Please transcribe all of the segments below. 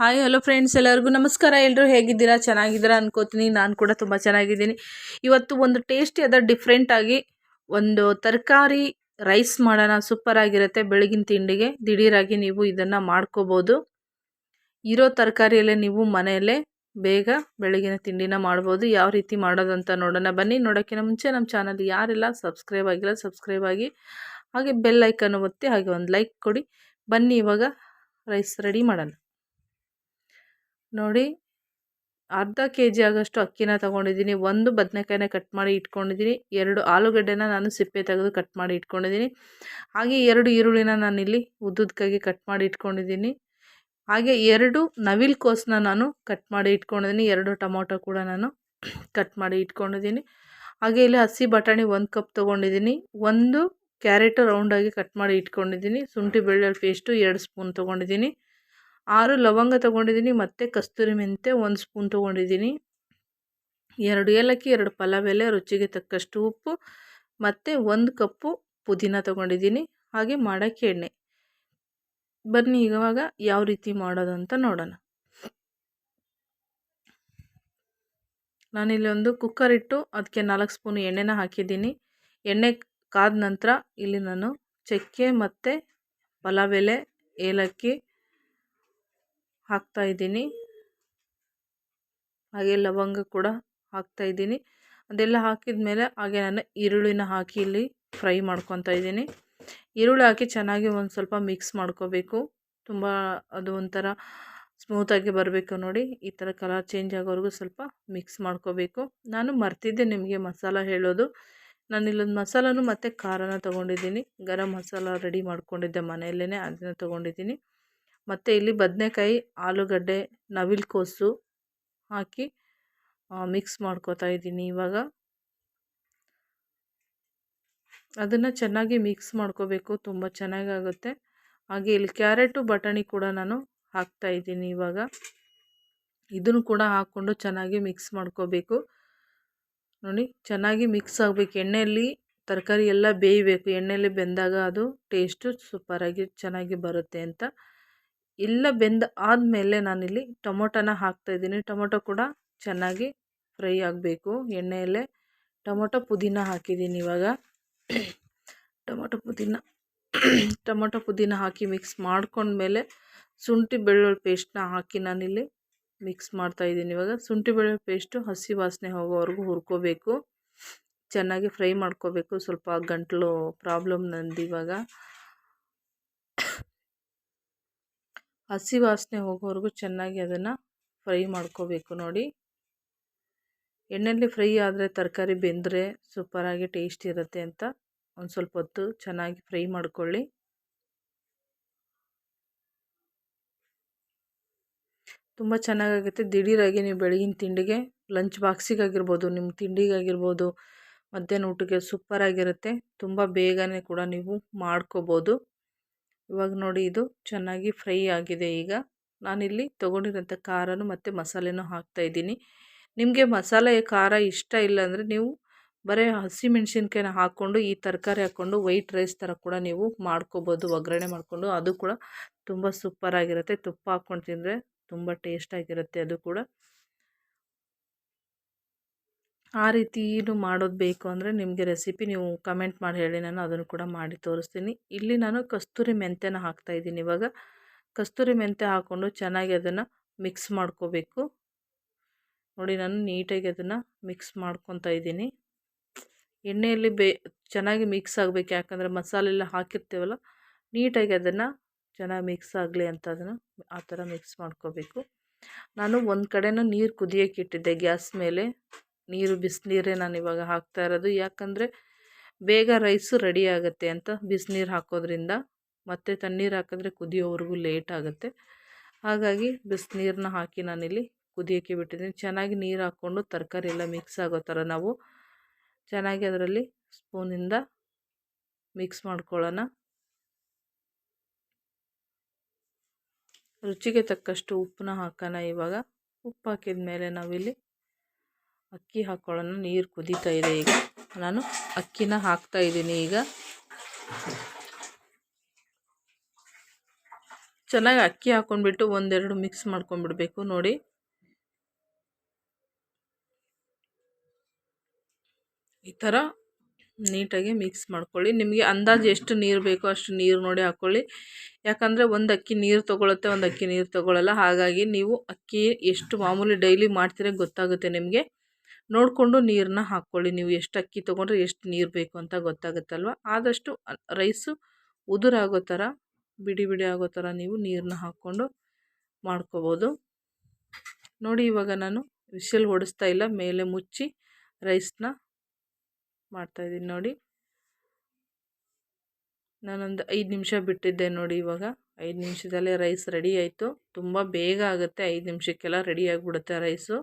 Hi hello friends ಎಲ್ಲರಿಗೂ ನಮಸ್ಕಾರ. ಎಲ್ಲರೂ ಹೇಗಿದ್ದೀರಾ? ಚೆನ್ನಾಗಿದ್ದೀರಾ ಅನ್ಕೋತೀನಿ. ನಾನು ಕೂಡ ತುಂಬ ಚೆನ್ನಾಗಿದ್ದೀನಿ. ಇವತ್ತು ಒಂದು ಟೇಸ್ಟಿಯಾದ ಡಿಫ್ರೆಂಟಾಗಿ ಒಂದು ತರಕಾರಿ ರೈಸ್ ಮಾಡೋಣ. ಸೂಪರ್ ಆಗಿರುತ್ತೆ ಬೆಳಗಿನ ತಿಂಡಿಗೆ. ದಿಢೀರಾಗಿ ನೀವು ಇದನ್ನು ಮಾಡ್ಕೋಬೋದು. ಇರೋ ತರಕಾರಿಯಲ್ಲೇ ನೀವು ಮನೆಯಲ್ಲೇ ಬೇಗ ಬೆಳಗಿನ ತಿಂಡಿನ ಮಾಡ್ಬೋದು. ಯಾವ ರೀತಿ ಮಾಡೋದು ಅಂತ ನೋಡೋಣ. ಬನ್ನಿ ನೋಡೋಕ್ಕಿಂತ ಮುಂಚೆ ನಮ್ಮ ಚಾನಲ್ ಯಾರೆಲ್ಲ ಸಬ್ಸ್ಕ್ರೈಬ್ ಆಗಿಲ್ಲ ಸಬ್ಸ್ಕ್ರೈಬ್ ಆಗಿ, ಹಾಗೆ ಬೆಲ್ ಐಕನ್ ಒತ್ತಿ ಹಾಗೆ ಒಂದು ಲೈಕ್ ಕೊಡಿ. ಬನ್ನಿ, ಇವಾಗ ರೈಸ್ ರೆಡಿ ಮಾಡೋಣ. ನೋಡಿ, ಅರ್ಧ ಕೆ ಜಿ ಆಗೋಷ್ಟು ಅಕ್ಕಿನ ತೊಗೊಂಡಿದ್ದೀನಿ. ಒಂದು ಬದನೆಕಾಯಿನ ಕಟ್ ಮಾಡಿ ಇಟ್ಕೊಂಡಿದ್ದೀನಿ. ಎರಡು ಆಲೂಗಡ್ಡೆನ ನಾನು ಸಿಪ್ಪೆ ತೆಗೆದು ಕಟ್ ಮಾಡಿ ಇಟ್ಕೊಂಡಿದ್ದೀನಿ. ಹಾಗೆ ಎರಡು ಈರುಳ್ಳಿನ ನಾನಿಲ್ಲಿ ಉದ್ದುದಕ್ಕಾಗಿ ಕಟ್ ಮಾಡಿ ಇಟ್ಕೊಂಡಿದ್ದೀನಿ. ಹಾಗೆ ಎರಡು ನವಿಲ್ ಕೋಸನ್ನ ನಾನು ಕಟ್ ಮಾಡಿ ಇಟ್ಕೊಂಡಿದ್ದೀನಿ. ಎರಡು ಟೊಮೊಟೊ ಕೂಡ ನಾನು ಕಟ್ ಮಾಡಿ ಇಟ್ಕೊಂಡಿದ್ದೀನಿ. ಹಾಗೆ ಇಲ್ಲಿ ಹಸಿ ಬಟಾಣಿ ಒಂದು ಕಪ್ ತೊಗೊಂಡಿದ್ದೀನಿ. ಒಂದು ಕ್ಯಾರೆಟು ರೌಂಡಾಗಿ ಕಟ್ ಮಾಡಿ ಇಟ್ಕೊಂಡಿದ್ದೀನಿ. ಶುಂಠಿ ಬೆಳ್ಳುಳ್ಳಿ ಪೇಸ್ಟು ಎರಡು ಸ್ಪೂನ್ ತೊಗೊಂಡಿದ್ದೀನಿ. ಆರು ಲವಂಗ ತೊಗೊಂಡಿದ್ದೀನಿ, ಮತ್ತು ಕಸ್ತೂರಿ ಮೆಂತೆ ಒಂದು ಸ್ಪೂನ್ ತೊಗೊಂಡಿದ್ದೀನಿ. ಎರಡು ಏಲಕ್ಕಿ, ಎರಡು ಪಲಾವ್ ಎಲೆ ರುಚಿಗೆ ತಕ್ಕಷ್ಟು ಉಪ್ಪು, ಮತ್ತು ಒಂದು ಕಪ್ಪು ಪುದೀನ ತೊಗೊಂಡಿದ್ದೀನಿ. ಹಾಗೆ ಮಾಡೋಕ್ಕೆ ಎಣ್ಣೆ. ಬನ್ನಿ, ಇವಾಗ ಯಾವ ರೀತಿ ಮಾಡೋದು ಅಂತ ನೋಡೋಣ. ನಾನಿಲ್ಲಿ ಒಂದು ಕುಕ್ಕರ್ ಇಟ್ಟು ಅದಕ್ಕೆ ನಾಲ್ಕು ಸ್ಪೂನ್ ಎಣ್ಣೆನ ಹಾಕಿದ್ದೀನಿ. ಎಣ್ಣೆ ಕಾದ ನಂತರ ಇಲ್ಲಿ ನಾನು ಚಕ್ಕೆ ಮತ್ತು ಪಲಾವ್ ಎಲೆ ಏಲಕ್ಕಿ ಹಾಕ್ತಾಯಿದ್ದೀನಿ ಹಾಗೆ ಲವಂಗ ಕೂಡ ಹಾಕ್ತಾ ಇದ್ದೀನಿ. ಅದೆಲ್ಲ ಹಾಕಿದ ಮೇಲೆ ಹಾಗೆ ನಾನು ಈರುಳ್ಳಿನ ಹಾಕಿ ಇಲ್ಲಿ ಫ್ರೈ ಮಾಡ್ಕೊತಾ ಇದ್ದೀನಿ. ಈರುಳ್ಳಿ ಹಾಕಿ ಚೆನ್ನಾಗಿ ಒಂದು ಸ್ವಲ್ಪ ಮಿಕ್ಸ್ ಮಾಡ್ಕೋಬೇಕು. ತುಂಬ ಅದು ಒಂಥರ ಸ್ಮೂತಾಗಿ ಬರಬೇಕು ನೋಡಿ. ಈ ಥರ ಕಲರ್ ಚೇಂಜ್ ಆಗೋವರೆಗೂ ಸ್ವಲ್ಪ ಮಿಕ್ಸ್ ಮಾಡ್ಕೋಬೇಕು. ನಾನು ಮರ್ತಿದ್ದೆ ನಿಮಗೆ ಮಸಾಲ ಹೇಳೋದು. ನಾನು ಇಲ್ಲೊಂದು ಮಸಾಲನೂ ಮತ್ತು ಖಾರನ ತೊಗೊಂಡಿದ್ದೀನಿ. ಗರಂ ಮಸಾಲ ರೆಡಿ ಮಾಡ್ಕೊಂಡಿದ್ದೆ ಮನೆಯಲ್ಲೇ ಅದನ್ನು ತೊಗೊಂಡಿದ್ದೀನಿ. ಮತ್ತು ಇಲ್ಲಿ ಬದನೆಕಾಯಿ, ಆಲೂಗಡ್ಡೆ, ನವಿಲುಕೋಸು ಹಾಕಿ ಮಿಕ್ಸ್ ಮಾಡ್ಕೋತಾ ಇದ್ದೀನಿ ಇವಾಗ. ಅದನ್ನು ಚೆನ್ನಾಗಿ ಮಿಕ್ಸ್ ಮಾಡ್ಕೋಬೇಕು, ತುಂಬ ಚೆನ್ನಾಗಾಗುತ್ತೆ. ಹಾಗೆ ಇಲ್ಲಿ ಕ್ಯಾರೆಟು, ಬಟಾಣಿ ಕೂಡ ನಾನು ಹಾಕ್ತಾ ಇದ್ದೀನಿ ಇವಾಗ. ಇದನ್ನು ಕೂಡ ಹಾಕ್ಕೊಂಡು ಚೆನ್ನಾಗಿ ಮಿಕ್ಸ್ ಮಾಡ್ಕೋಬೇಕು. ನೋಡಿ, ಚೆನ್ನಾಗಿ ಮಿಕ್ಸ್ ಆಗಬೇಕು. ಎಣ್ಣೆಯಲ್ಲಿ ತರಕಾರಿ ಎಲ್ಲ ಬೇಯಬೇಕು. ಎಣ್ಣೆಯಲ್ಲಿ ಬೆಂದಾಗ ಅದು ಟೇಸ್ಟು ಸೂಪರಾಗಿ ಚೆನ್ನಾಗಿ ಬರುತ್ತೆ ಅಂತ. ಎಲ್ಲ ಬೆಂದ ಆದಮೇಲೆ ನಾನಿಲ್ಲಿ ಟೊಮೊಟೊನ ಹಾಕ್ತಾಯಿದ್ದೀನಿ ಟೊಮೊಟೊ ಕೂಡ ಚೆನ್ನಾಗಿ ಫ್ರೈ ಆಗಬೇಕು. ಎಣ್ಣೆಯಲ್ಲೇ ಟೊಮೊಟೊ ಪುದೀನ ಹಾಕಿದ್ದೀನಿ ಇವಾಗ. ಟೊಮೊಟೊ ಪುದೀನ ಟೊಮೊಟೊ ಪುದೀನ ಹಾಕಿ ಮಿಕ್ಸ್ ಮಾಡ್ಕೊಂಡ್ಮೇಲೆ ಶುಂಠಿ ಬೆಳ್ಳುಳ್ಳಿ ಪೇಸ್ಟ್ನ ಹಾಕಿ ನಾನಿಲ್ಲಿ ಮಿಕ್ಸ್ ಮಾಡ್ತಾಯಿದ್ದೀನಿ ಇವಾಗ. ಶುಂಠಿ ಬೆಳ್ಳುಳ್ಳಿ ಪೇಸ್ಟು ಹಸಿ ವಾಸನೆ ಹೋಗೋವರೆಗೂ ಹುರ್ಕೋಬೇಕು. ಚೆನ್ನಾಗಿ ಫ್ರೈ ಮಾಡ್ಕೋಬೇಕು. ಸ್ವಲ್ಪ ಗಂಟಲು ಪ್ರಾಬ್ಲಮ್ ನಂದು ಇವಾಗ ಹಸಿ ವಾಸನೆ ಹೋಗೋವರೆಗೂ ಚೆನ್ನಾಗಿ ಅದನ್ನು ಫ್ರೈ ಮಾಡ್ಕೋಬೇಕು ನೋಡಿ. ಎಣ್ಣೆಯಲ್ಲಿ ಫ್ರೈ ಆದರೆ ತರಕಾರಿ ಬೆಂದರೆ ಸೂಪರಾಗಿ ಟೇಸ್ಟ್ ಇರುತ್ತೆ ಅಂತ ಒಂದು ಸ್ವಲ್ಪ ಹೊತ್ತು ಚೆನ್ನಾಗಿ ಫ್ರೈ ಮಾಡ್ಕೊಳ್ಳಿ. ತುಂಬ ಚೆನ್ನಾಗಾಗುತ್ತೆ. ದಿಢೀರಾಗಿ ನೀವು ಬೆಳಗಿನ ತಿಂಡಿಗೆ ಲಂಚ್ ಬಾಕ್ಸಿಗಾಗಿರ್ಬೋದು ನಿಮ್ಮ ತಿಂಡಿಗಾಗಿರ್ಬೋದು, ಮಧ್ಯಾಹ್ನ ಊಟಕ್ಕೆ ಸೂಪರಾಗಿರುತ್ತೆ. ತುಂಬ ಬೇಗನೆ ಕೂಡ ನೀವು ಮಾಡ್ಕೋಬೋದು. ಇವಾಗ ನೋಡಿ ಇದು ಚೆನ್ನಾಗಿ ಫ್ರೈ ಆಗಿದೆ ಈಗ. ನಾನಿಲ್ಲಿ ತೊಗೊಂಡಿರೋಂಥ ಖಾರನೂ ಮತ್ತು ಮಸಾಲೆನೂ ಹಾಕ್ತಾಯಿದ್ದೀನಿ ನಿಮಗೆ ಮಸಾಲೆ ಖಾರ ಇಷ್ಟ ಇಲ್ಲ ಅಂದರೆ ನೀವು ಬರೀ ಹಸಿಮೆಣ್ಸಿನ್ಕಾಯಿನ ಹಾಕ್ಕೊಂಡು, ಈ ತರಕಾರಿ ಹಾಕ್ಕೊಂಡು, ವೈಟ್ ರೈಸ್ ಥರ ಕೂಡ ನೀವು ಮಾಡ್ಕೋಬೋದು, ಒಗ್ಗರಣೆ ಮಾಡಿಕೊಂಡು. ಅದು ಕೂಡ ತುಂಬ ಸೂಪರಾಗಿರುತ್ತೆ ತುಪ್ಪ ಹಾಕ್ಕೊಂಡು ತಿಂದರೆ ತುಂಬ ಟೇಸ್ಟಾಗಿರುತ್ತೆ ಅದು ಕೂಡ. ಆ ರೀತಿನೂ ಮಾಡೋದು ಬೇಕು ಅಂದರೆ ನಿಮಗೆ ರೆಸಿಪಿ ನೀವು ಕಮೆಂಟ್ ಮಾಡಿ ಹೇಳಿ, ನಾನು ಅದನ್ನು ಕೂಡ ಮಾಡಿ ತೋರಿಸ್ತೀನಿ. ಇಲ್ಲಿ ನಾನು ಕಸ್ತೂರಿ ಮೆಂತ್ಯನ ಹಾಕ್ತಾಯಿದ್ದೀನಿ ಇವಾಗ ಕಸ್ತೂರಿ ಮೆಂತ್ಯ ಹಾಕ್ಕೊಂಡು ಚೆನ್ನಾಗಿ ಅದನ್ನು ಮಿಕ್ಸ್ ಮಾಡ್ಕೋಬೇಕು. ನೋಡಿ, ನಾನು ನೀಟಾಗಿ ಅದನ್ನು ಮಿಕ್ಸ್ ಮಾಡ್ಕೊತಾ ಇದ್ದೀನಿ. ಎಣ್ಣೆಯಲ್ಲಿ ಬೇ, ಚೆನ್ನಾಗಿ ಮಿಕ್ಸ್ ಆಗಬೇಕು. ಯಾಕಂದರೆ ಮಸಾಲೆ ಎಲ್ಲ ಹಾಕಿರ್ತೀವಲ್ಲ, ನೀಟಾಗಿ ಅದನ್ನು ಚೆನ್ನಾಗಿ ಮಿಕ್ಸ್ ಆಗಲಿ ಅಂತ ಅದನ್ನು ಆ ಥರ ಮಿಕ್ಸ್ ಮಾಡ್ಕೋಬೇಕು. ನಾನು ಒಂದು ಕಡೆನೂ ನೀರು ಕುದಿಯೋಕೆ ಇಟ್ಟಿದ್ದೆ ಗ್ಯಾಸ್ ಮೇಲೆ. ನೀರು ಬಿಸಿನೀರೇ ನಾನು ಇವಾಗ ಹಾಕ್ತಾ ಇರೋದು. ಯಾಕಂದರೆ ಬೇಗ ರೈಸು ರೆಡಿ ಆಗುತ್ತೆ ಅಂತ ಬಿಸಿನೀರು ಹಾಕೋದ್ರಿಂದ. ಮತ್ತೆ ತಣ್ಣೀರು ಹಾಕಿದ್ರೆ ಕುದಿಯೋವರೆಗೂ ಲೇಟ್ ಆಗುತ್ತೆ. ಹಾಗಾಗಿ ಬಿಸಿನೀರನ್ನ ಹಾಕಿ ನಾನಿಲ್ಲಿ ಕುದಿಯೋಕ್ಕೆ ಬಿಟ್ಟಿದ್ದೀನಿ. ಚೆನ್ನಾಗಿ ನೀರು ಹಾಕ್ಕೊಂಡು ತರಕಾರಿ ಎಲ್ಲ ಮಿಕ್ಸ್ ಆಗೋ ಥರ ನಾವು ಚೆನ್ನಾಗಿ ಅದರಲ್ಲಿ ಸ್ಪೂನಿಂದ ಮಿಕ್ಸ್ ಮಾಡ್ಕೊಳ್ಳೋಣ. ರುಚಿಗೆ ತಕ್ಕಷ್ಟು ಉಪ್ಪನ್ನ ಹಾಕೋಣ ಇವಾಗ. ಉಪ್ಪು ಹಾಕಿದ ಮೇಲೆ ನಾವಿಲ್ಲಿ ಅಕ್ಕಿ ಹಾಕ್ಕೊಳ್ಳೋಣ ನೀರು ಕುದೀತಾ ಇದೆ ಈಗ. ನಾನು ಅಕ್ಕಿನ ಹಾಕ್ತಾ ಇದ್ದೀನಿ ಈಗ. ಚೆನ್ನಾಗಿ ಅಕ್ಕಿ ಹಾಕ್ಕೊಂಡ್ಬಿಟ್ಟು ಒಂದೆರಡು ಮಿಕ್ಸ್ ಮಾಡ್ಕೊಂಡ್ಬಿಡ್ಬೇಕು, ನೋಡಿ. ಈ ಥರ ನೀಟಾಗಿ ಮಿಕ್ಸ್ ಮಾಡ್ಕೊಳ್ಳಿ. ನಿಮಗೆ ಅಂದಾಜು ಎಷ್ಟು ನೀರು ಬೇಕೋ ಅಷ್ಟು ನೀರು ನೋಡಿ ಹಾಕ್ಕೊಳ್ಳಿ ಯಾಕಂದರೆ ಒಂದು ಅಕ್ಕಿ ನೀರು ತೊಗೊಳುತ್ತೆ, ಒಂದು ಅಕ್ಕಿ ನೀರು ತೊಗೊಳ್ಳಲ್ಲ ಹಾಗಾಗಿ ನೀವು ಅಕ್ಕಿ ಎಷ್ಟು ಮಾಮೂಲಿ ಡೈಲಿ ಮಾಡ್ತೀರ ಗೊತ್ತಾಗುತ್ತೆ ನಿಮಗೆ. ನೋಡಿಕೊಂಡು ನೀರನ್ನ ಹಾಕ್ಕೊಳ್ಳಿ. ನೀವು ಎಷ್ಟು ಅಕ್ಕಿ ತೊಗೊಂಡ್ರೆ ಎಷ್ಟು ನೀರು ಬೇಕು ಅಂತ ಗೊತ್ತಾಗುತ್ತಲ್ವ? ಆದಷ್ಟು ರೈಸು ಉದುರಾಗೋ ಥರ ಬಿಡಿ ಬಿಡಿ ಆಗೋ ಥರ ನೀವು ನೀರನ್ನ ಹಾಕ್ಕೊಂಡು ಮಾಡ್ಕೋಬೋದು. ನೋಡಿ ಇವಾಗ ನಾನು ವಿಷಲ್ ಹೊಡಿಸ್ತಾ ಇಲ್ಲ, ಮೇಲೆ ಮುಚ್ಚಿ ರೈಸ್ನ ಮಾಡ್ತಾಯಿದ್ದೀನಿ ನೋಡಿ. ನಾನೊಂದು ಐದು ನಿಮಿಷ ಬಿಟ್ಟಿದ್ದೆ ನೋಡಿ ಇವಾಗ. ಐದು ನಿಮಿಷದಲ್ಲೇ ರೈಸ್ ರೆಡಿ ಆಯಿತು. ತುಂಬ ಬೇಗ ಆಗುತ್ತೆ. ಐದು ನಿಮಿಷಕ್ಕೆಲ್ಲ ರೆಡಿ ಆಗಿಬಿಡುತ್ತೆ ರೈಸು.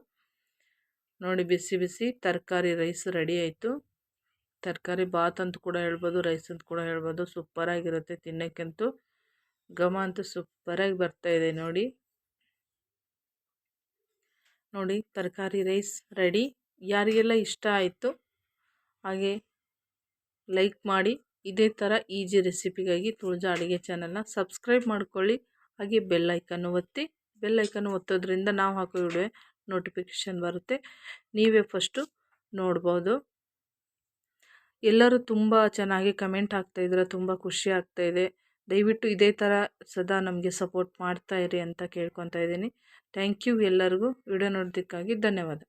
ನೋಡಿ ಬಿಸಿ ಬಿಸಿ ತರಕಾರಿ ರೈಸ್ ರೆಡಿ ಆಯಿತು. ತರಕಾರಿ ಬಾತ್ ಅಂತ ಕೂಡ ಹೇಳ್ಬೋದು, ರೈಸ್ ಅಂತ ಕೂಡ ಹೇಳ್ಬೋದು. ಸೂಪರಾಗಿರುತ್ತೆ ತಿನ್ನೋಕ್ಕಂತೂ. ಘಮ ಅಂತೂ ಸೂಪರಾಗಿ ಬರ್ತಾಯಿದೆ ನೋಡಿ. ನೋಡಿ ತರಕಾರಿ ರೈಸ್ ರೆಡಿ. ಯಾರಿಗೆಲ್ಲ ಇಷ್ಟ ಆಯಿತು ಹಾಗೆ ಲೈಕ್ ಮಾಡಿ. ಇದೇ ಥರ ಈಜಿ ರೆಸಿಪಿಗಾಗಿ ತುಳಜಾ ಅಡುಗೆ ಚಾನಲ್ನ ಸಬ್ಸ್ಕ್ರೈಬ್ ಮಾಡ್ಕೊಳ್ಳಿ. ಹಾಗೆ ಬೆಲ್ಲೈಕನ್ನು ಒತ್ತಿ. ಬೆಲ್ಲೈಕನ್ನು ಒತ್ತೋದ್ರಿಂದ ನಾವು ಹಾಕೋ ವಿಡಿಯೋ ನೋಟಿಫಿಕೇಷನ್ ಬರುತ್ತೆ. ನೀವೇ ಫಸ್ಟು ನೋಡ್ಬೋದು. ಎಲ್ಲರೂ ತುಂಬ ಚೆನ್ನಾಗಿ ಕಮೆಂಟ್ ಆಗ್ತಾಯಿದ್ರೆ ತುಂಬ ಖುಷಿ ಆಗ್ತಾಯಿದೆ ದಯವಿಟ್ಟು ಇದೇ ಥರ ಸದಾ ನಮಗೆ ಸಪೋರ್ಟ್ ಮಾಡ್ತಾ ಇರಿ ಅಂತ ಕೇಳ್ಕೊತಾ ಇದ್ದೀನಿ. ಥ್ಯಾಂಕ್ ಯು ಎಲ್ಲರಿಗೂ. ವಿಡಿಯೋ ನೋಡೋದಕ್ಕಾಗಿ ಧನ್ಯವಾದ.